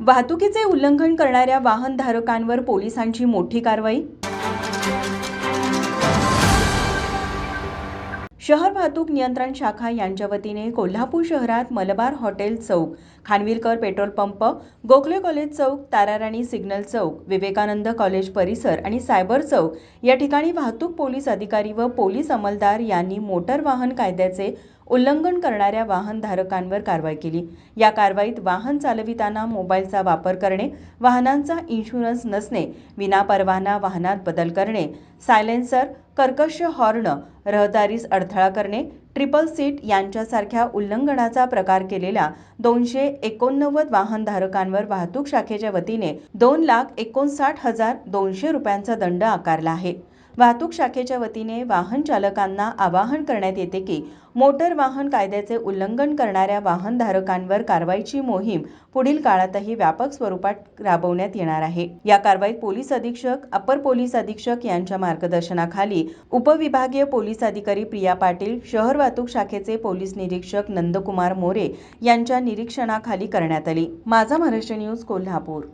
वाहतुकीचे उल्लंघन करणाऱ्या वाहनधारकांवर पोलिसांची मोठी कारवाई? शहर वाहतूक नियंत्रण शाखा यांच्या वतीने कोल्हापूर शहरात मलबार हॉटेल चौक Khanvilkar petrol pump Gokhale college चौक ताराराणी सिग्नल चौक विवेकानंद कॉलेज परिसर आणि सायबर चौक या ठिकाणी वाहतूक पोलीस अधिकारी व पोलीस अंमलदार यांनी मोटर वाहन कायद्याचे उल्लंघन करणाऱ्या वाहनधारकांवर कारवाई केली. या कारवाईत वाहन चालविताना मोबाईलचा वापर करणे वाहनांचा इन्शुरन्स नसणे विनापरवाना वाहनात बदल करणे सायलेन्सर कर्कश हॉर्न रहदारीस अडथळा करणे ट्रिपल सीट यांच्यासारख्या उल्लंघनाचा प्रकार केलेल्या दोनशे एकोणनव्वद वाहनधारकांवर वाहतूक शाखेच्या वतीने दोन लाख एकोणसाठ हजार दोनशे रुपयांचा दंड आकारला आहे. वाहतूक शाखेच्या वतीने वाहन चालकांना आवाहन करण्यात येते की मोटर वाहन कायद्याचे उल्लंघन करणाऱ्या वाहनधारकांवर कारवाईची मोहीम पुढील काळातही व्यापक स्वरूपात राबवण्यात येणार आहे. या कारवाईत पोलीस अधीक्षक अपर पोलीस अधीक्षक यांच्या मार्गदर्शनाखाली उपविभागीय पोलीस अधिकारी प्रिया पाटील शहर वाहतूक शाखेचे पोलीस निरीक्षक नंदकुमार मोरे यांच्या निरीक्षणाखाली करण्यात आली. माझा महाराष्ट्र न्यूज कोल्हापूर.